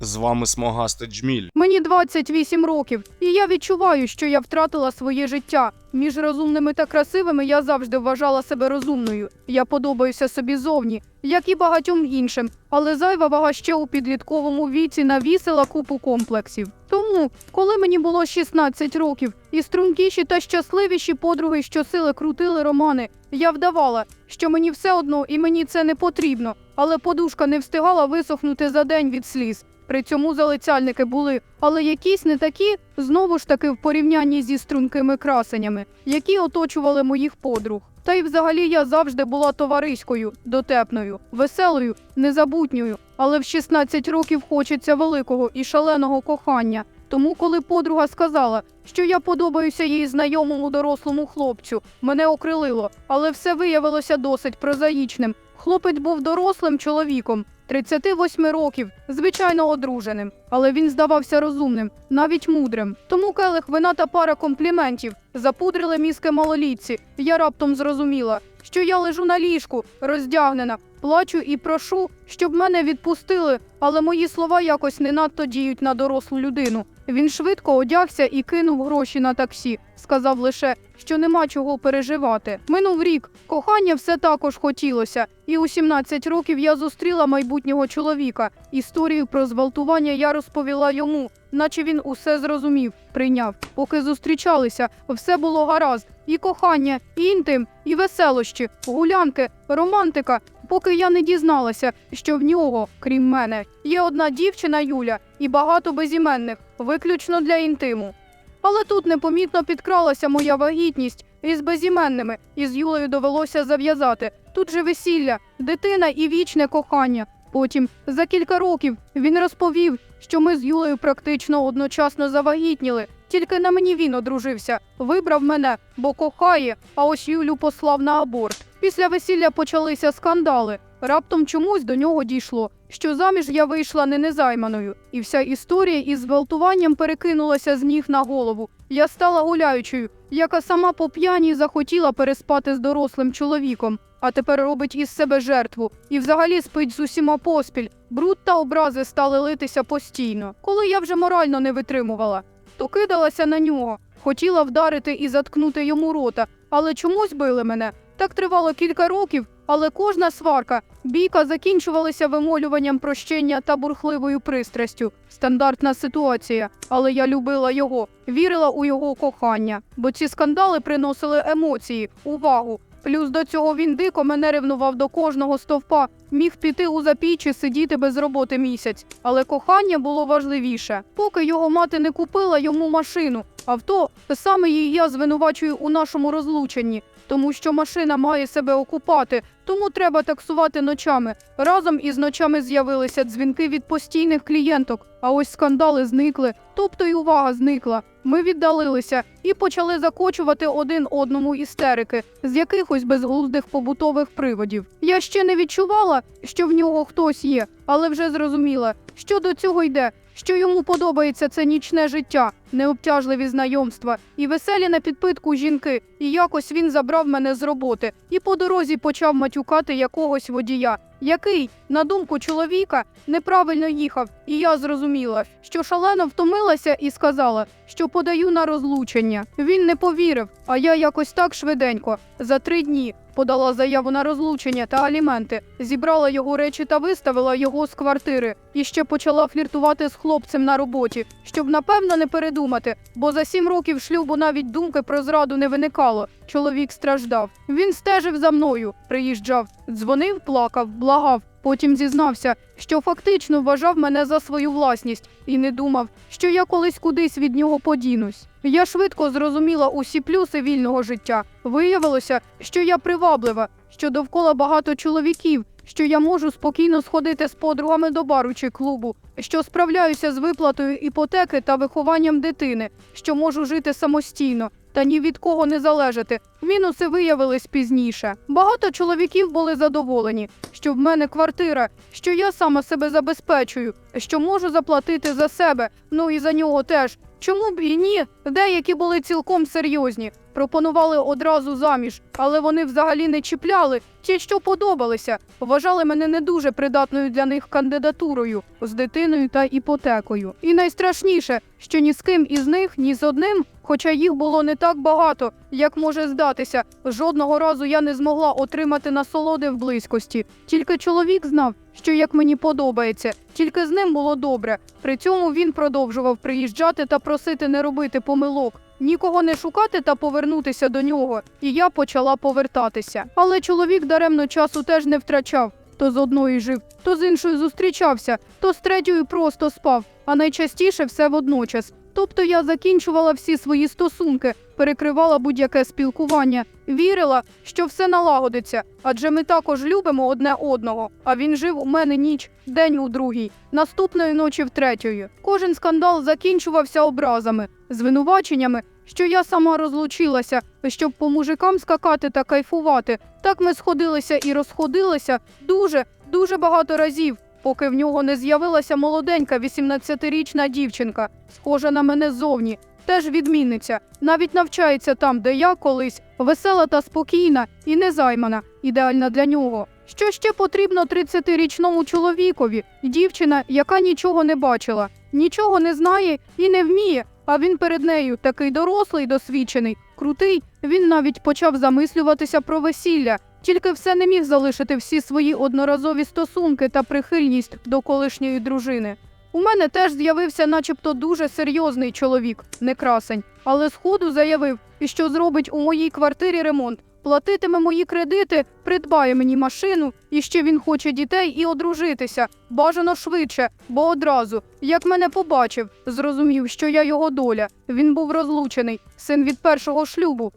З вами смагасте джміль. Мені 28 років, і я відчуваю, що я втратила своє життя. Між розумними та красивими я завжди вважала себе розумною. Я подобаюся собі зовні, як і багатьом іншим, але зайва вага ще у підлітковому віці навісила купу комплексів. Тому, коли мені було 16 років, і стрункіші та щасливіші подруги щосили крутили романи, я вдавала, що мені все одно і мені це не потрібно, але подушка не встигала висохнути за день від сліз. При цьому залицяльники були, але якісь не такі, знову ж таки в порівнянні зі стрункими красенями, які оточували моїх подруг. Та й взагалі я завжди була товариською, дотепною, веселою, незабутньою. Але в 16 років хочеться великого і шаленого кохання. Тому, коли подруга сказала, що я подобаюся їй знайомому дорослому хлопцю, мене окрилило, але все виявилося досить прозаїчним. Хлопець був дорослим чоловіком, 38 років, звичайно одруженим, але він здавався розумним, навіть мудрим. Тому келих вина та пара компліментів запудрили мізки малолітці. Я раптом зрозуміла, що я лежу на ліжку, роздягнена, плачу і прошу, щоб мене відпустили, але мої слова якось не надто діють на дорослу людину. Він швидко одягся і кинув гроші на таксі. Сказав лише, що нема чого переживати. Минув рік, кохання все також хотілося, і у 17 років я зустріла майбутнього чоловіка. Історію про зґвалтування я розповіла йому, наче він усе зрозумів, прийняв. Поки зустрічалися, все було гаразд. І кохання, і інтим, і веселощі, гулянки, романтика. Поки я не дізналася, що в нього, крім мене, є одна дівчина Юля і багато безіменних, виключно для інтиму. Але тут непомітно підкралася моя вагітність із безіменними, і з Юлею довелося зав'язати. Тут же весілля, дитина і вічне кохання. Потім, за кілька років, він розповів, що ми з Юлею практично одночасно завагітніли. Тільки на мені він одружився, вибрав мене, бо кохає, а ось Юлю послав на аборт. Після весілля почалися скандали. Раптом чомусь до нього дійшло, що заміж я вийшла не незайманою, і вся історія із зґвалтуванням перекинулася з ніг на голову. Я стала гуляючою, яка сама по п'яні захотіла переспати з дорослим чоловіком, а тепер робить із себе жертву і взагалі спить з усіма поспіль. Бруд та образи стали литися постійно. Коли я вже морально не витримувала, то кидалася на нього, хотіла вдарити і заткнути йому рота, але чомусь били мене. Так тривало кілька років, але кожна сварка, бійка закінчувалася вимолюванням прощення та бурхливою пристрастю. Стандартна ситуація, але я любила його, вірила у його кохання, бо ці скандали приносили емоції, увагу. Плюс до цього він дико мене ревнував до кожного стовпа, міг піти у запічі, сидіти без роботи місяць. Але кохання було важливіше. Поки його мати не купила йому машину, авто саме її я звинувачую у нашому розлученні, тому що машина має себе окупати, тому треба таксувати ночами. Разом із ночами з'явилися дзвінки від постійних клієнток, а ось скандали зникли, тобто й увага зникла. Ми віддалилися і почали закочувати один одному істерики з якихось безглуздих побутових приводів. Я ще не відчувала, що в нього хтось є, але вже зрозуміла, що до цього йде, що йому подобається це нічне життя, необтяжливі знайомства і веселі на підпитку жінки. І якось він забрав мене з роботи і по дорозі почав матюкати якогось водія, який, на думку чоловіка, неправильно їхав. І я зрозуміла, що шалено втомилася і сказала, що подаю на розлучення. Він не повірив, а я якось так швиденько за три дні подала заяву на розлучення та аліменти, зібрала його речі та виставила його з квартири. І ще почала фліртувати з хлопцем на роботі, щоб напевно не передумати, бо за сім років шлюбу навіть думки про зраду не виникало. Чоловік страждав. Він стежив за мною, приїжджав, дзвонив, плакав, благав. Потім зізнався, що фактично вважав мене за свою власність і не думав, що я колись кудись від нього подінусь. Я швидко зрозуміла усі плюси вільного життя. Виявилося, що я приваблива, що довкола багато чоловіків, що я можу спокійно сходити з подругами до бару чи клубу, що справляюся з виплатою іпотеки та вихованням дитини, що можу жити самостійно. Та ні від кого не залежати. Мінуси виявились пізніше. Багато чоловіків були задоволені, що в мене квартира, що я сама себе забезпечую, що можу заплатити за себе, ну і за нього теж. Чому б і ні? Деякі були цілком серйозні, пропонували одразу заміж, але вони взагалі не чіпляли ті, що подобалися, вважали мене не дуже придатною для них кандидатурою з дитиною та іпотекою. І найстрашніше, що ні з ким із них, ні з одним, хоча їх було не так багато, як може здатися, жодного разу я не змогла отримати насолоди в близькості. Тільки чоловік знав, що як мені подобається, тільки з ним було добре. При цьому він продовжував приїжджати та просити не робити помилок. Нікого не шукати та повернутися до нього, і я почала повертатися. Але чоловік даремно часу теж не втрачав. То з одної жив, то з іншою зустрічався, то з третьою просто спав, а найчастіше все водночас. Тобто я закінчувала всі свої стосунки, перекривала будь-яке спілкування, вірила, що все налагодиться, адже ми також любимо одне одного. А він жив у мене ніч, день у другій, наступної ночі в третьої. Кожен скандал закінчувався образами, звинуваченнями, що я сама розлучилася, щоб по мужикам скакати та кайфувати. Так ми сходилися і розходилися дуже, дуже багато разів, поки в нього не з'явилася молоденька 18-річна дівчинка, схожа на мене ззовні, теж відмінниця, навіть навчається там, де я колись весела та спокійна і незаймана, ідеальна для нього. Що ще потрібно 30-річному чоловікові? Дівчина, яка нічого не бачила, нічого не знає і не вміє. А він перед нею такий дорослий, досвідчений, крутий. Він навіть почав замислюватися про весілля, тільки все не міг залишити всі свої одноразові стосунки та прихильність до колишньої дружини. У мене теж з'явився, начебто, дуже серйозний чоловік, не красень, але сходу заявив, що зробить у моїй квартирі ремонт, платитиме мої кредити, придбає мені машину, і ще він хоче дітей і одружитися. Бажано швидше, бо одразу, як мене побачив, зрозумів, що я його доля. Він був розлучений, син від першого шлюбу.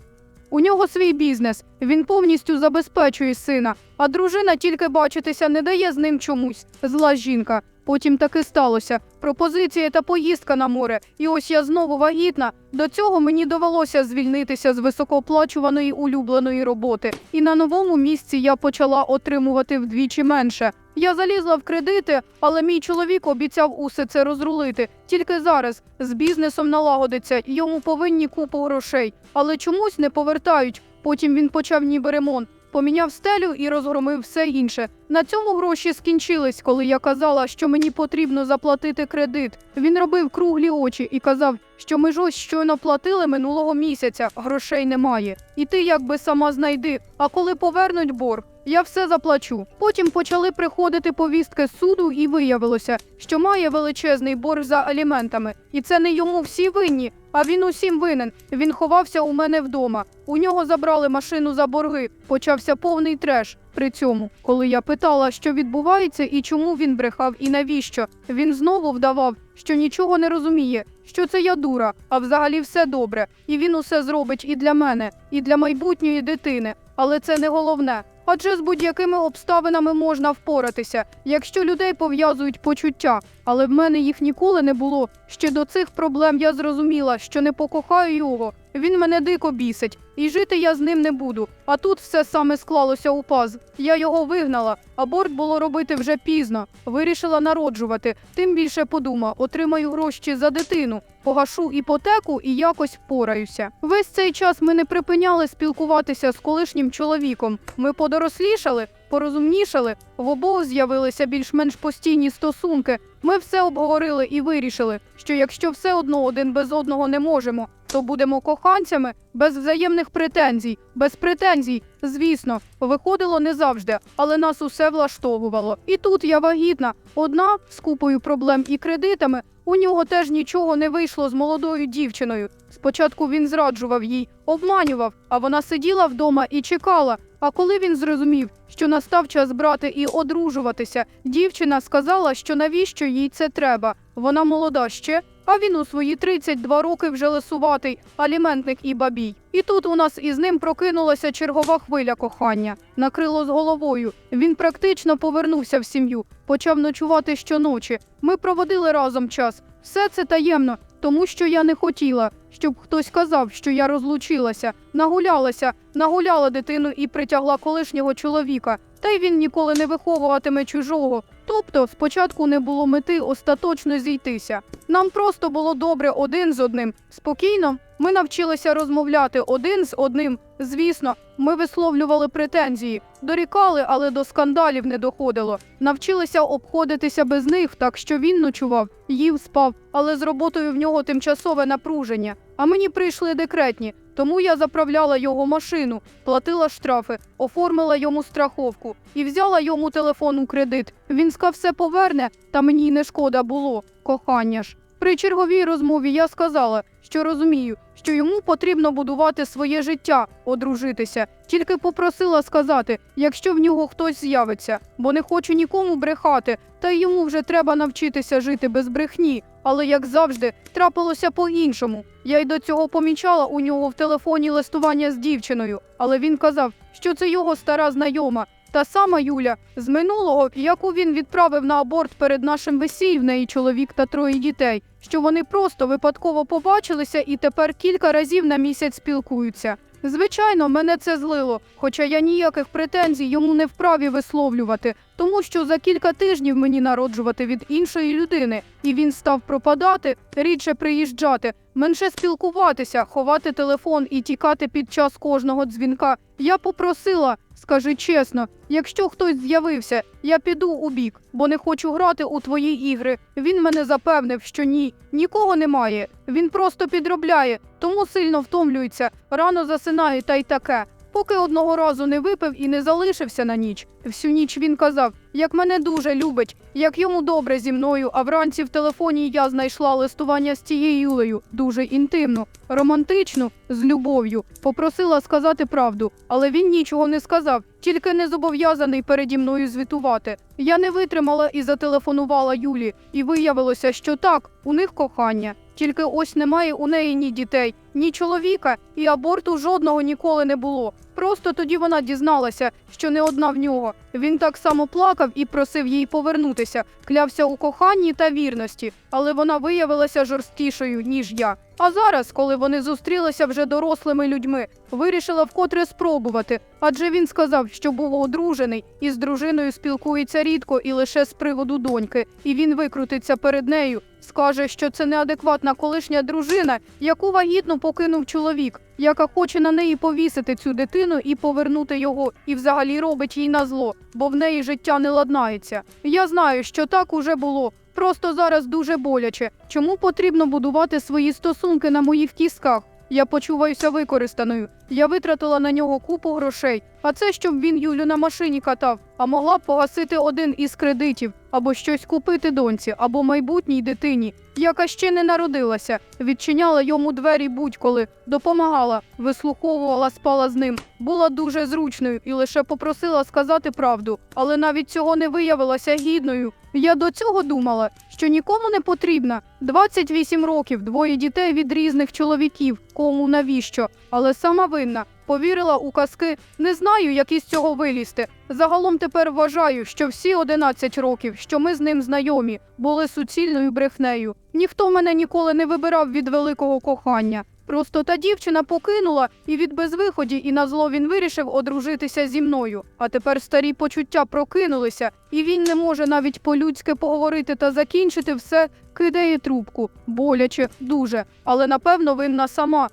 У нього свій бізнес, він повністю забезпечує сина, а дружина тільки бачитися не дає з ним чомусь. Зла жінка. Потім таки сталося. Пропозиція та поїздка на море. І ось я знову вагітна. До цього мені довелося звільнитися з високооплачуваної улюбленої роботи. І на новому місці я почала отримувати вдвічі менше. Я залізла в кредити, але мій чоловік обіцяв усе це розрулити. Тільки зараз з бізнесом налагодиться, йому повинні купу грошей, але чомусь не повертають. Потім він почав ніби ремонт. Поміняв стелю і розгромив все інше. На цьому гроші скінчились, коли я казала, що мені потрібно заплатити кредит. Він робив круглі очі і казав, що ми ж ось щойно платили минулого місяця, грошей немає. І ти якби сама знайди. А коли повернуть борг, я все заплачу. Потім почали приходити повістки суду, і виявилося, що має величезний борг за аліментами. І це не йому всі винні, а він усім винен. Він ховався у мене вдома. У нього забрали машину за борги. Почався повний треш. При цьому, коли я питала, що відбувається і чому він брехав, і навіщо, він знову вдавав, що нічого не розуміє, що це я дура, а взагалі все добре, і він усе зробить і для мене, і для майбутньої дитини. Але це не головне. Адже з будь-якими обставинами можна впоратися, якщо людей пов'язують почуття. Але в мене їх ніколи не було. Ще до цих проблем я зрозуміла, що не покохаю його. Він мене дико бісить, і жити я з ним не буду. А тут все саме склалося у паз. Я його вигнала. Аборт було робити вже пізно. Вирішила народжувати. Тим більше подума, отримаю гроші за дитину, погашу іпотеку і якось впораюся. Весь цей час ми не припиняли спілкуватися з колишнім чоловіком. Ми подорослішали, порозумнішали, в обох з'явилися більш-менш постійні стосунки. Ми все обговорили і вирішили, що якщо все одно один без одного не можемо, то будемо коханцями без взаємних претензій, без претензій. Звісно, виходило не завжди, але нас усе влаштовувало. І тут я вагітна, одна з купою проблем і кредитами. У нього теж нічого не вийшло з молодою дівчиною. Спочатку він зраджував їй, обманював, а вона сиділа вдома і чекала. А коли він зрозумів, що настав час брати і одружуватися, дівчина сказала, що навіщо їй це треба. Вона молода ще, а він у свої 32 роки вже лисуватий, аліментник і бабій. І тут у нас із ним прокинулася чергова хвиля кохання. Накрило з головою. Він практично повернувся в сім'ю, почав ночувати щоночі. Ми проводили разом час. Все це таємно, тому що я не хотіла, щоб хтось казав, що я розлучилася, нагулялася, нагуляла дитину і притягла колишнього чоловіка. Та й він ніколи не виховуватиме чужого. Тобто, спочатку не було мети остаточно зійтися. Нам просто було добре один з одним. Спокійно, ми навчилися розмовляти один з одним. Звісно, ми висловлювали претензії, дорікали, але до скандалів не доходило. Навчилися обходитися без них, так що він ночував, їв, спав, але з роботою в нього тимчасове напруження. А мені прийшли декретні, тому я заправляла його машину, платила штрафи, оформила йому страховку і взяла йому телефон у кредит. Він сказав, все поверне, та мені не шкода було, кохання ж. При черговій розмові я сказала, що розумію, що йому потрібно будувати своє життя, одружитися. Тільки попросила сказати, якщо в нього хтось з'явиться, бо не хочу нікому брехати, та йому вже треба навчитися жити без брехні. Але як завжди, трапилося по-іншому. Я й до цього помічала у нього в телефоні листування з дівчиною, але він казав, що це його стара знайома. Та сама Юля з минулого, яку він відправив на аборт перед нашим весіллям, в неї чоловік та троє дітей, що вони просто випадково побачилися і тепер кілька разів на місяць спілкуються. Звичайно, мене це злило, хоча я ніяких претензій йому не вправі висловлювати, тому що за кілька тижнів мені народжувати від іншої людини, і він став пропадати, рідше приїжджати, менше спілкуватися, ховати телефон і тікати під час кожного дзвінка. Я попросила, скажи чесно, якщо хтось з'явився, я піду у бік, бо не хочу грати у твої ігри. Він мене запевнив, що ні, нікого немає. Він просто підробляє, тому сильно втомлюється, рано засинає та й таке. Поки одного разу не випив і не залишився на ніч. Всю ніч він казав, як мене дуже любить, як йому добре зі мною, а вранці в телефоні я знайшла листування з цією Юлею, дуже інтимну, романтичну, з любов'ю. Попросила сказати правду, але він нічого не сказав, тільки не зобов'язаний переді мною звітувати. Я не витримала і зателефонувала Юлі, і виявилося, що так, у них кохання. Тільки ось немає у неї ні дітей, ні чоловіка, і аборту жодного ніколи не було. Просто тоді вона дізналася, що не одна в нього. Він так само плакав і просив їй повернутися, клявся у коханні та вірності, але вона виявилася жорсткішою, ніж я. А зараз, коли вони зустрілися вже дорослими людьми, вирішила вкотре спробувати, адже він сказав, що був одружений і з дружиною спілкується рідко і лише з приводу доньки, і він викрутиться перед нею. Скаже, що це неадекватна колишня дружина, яку вагітну покинув чоловік, яка хоче на неї повісити цю дитину і повернути його, і взагалі робить їй на зло, бо в неї життя не ладнається. Я знаю, що так уже було. Просто зараз дуже боляче. Чому потрібно будувати свої стосунки на моїх кістках? Я почуваюся використаною. Я витратила на нього купу грошей. А це щоб він Юлю на машині катав, а могла б погасити один із кредитів, або щось купити доньці, або майбутній дитині, яка ще не народилася, відчиняла йому двері будь-коли, допомагала, вислуховувала, спала з ним, була дуже зручною і лише попросила сказати правду, але навіть цього не виявилася гідною. Я до цього думала, що нікому не потрібна. 28 років, двоє дітей від різних чоловіків. Кому навіщо? Але сама винна. Повірила у казки, не знаю, як із цього вилізти. Загалом тепер вважаю, що всі 11 років, що ми з ним знайомі, були суцільною брехнею. Ніхто мене ніколи не вибирав від великого кохання. Просто та дівчина покинула, і від безвиході, і на зло він вирішив одружитися зі мною. А тепер старі почуття прокинулися, і він не може навіть по-людськи поговорити та закінчити все, кидає трубку. Боляче, дуже, але напевно винна сама.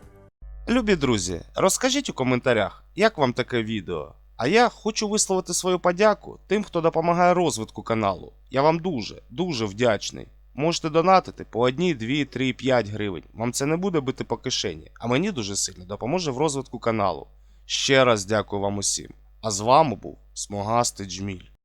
Любі друзі, розкажіть у коментарях, як вам таке відео. А я хочу висловити свою подяку тим, хто допомагає розвитку каналу. Я вам дуже, дуже вдячний. Можете донатити по 1, 2, 3, 5 гривень. Вам це не буде бити по кишені, а мені дуже сильно допоможе в розвитку каналу. Ще раз дякую вам усім. А з вами був Смогастий Джміль.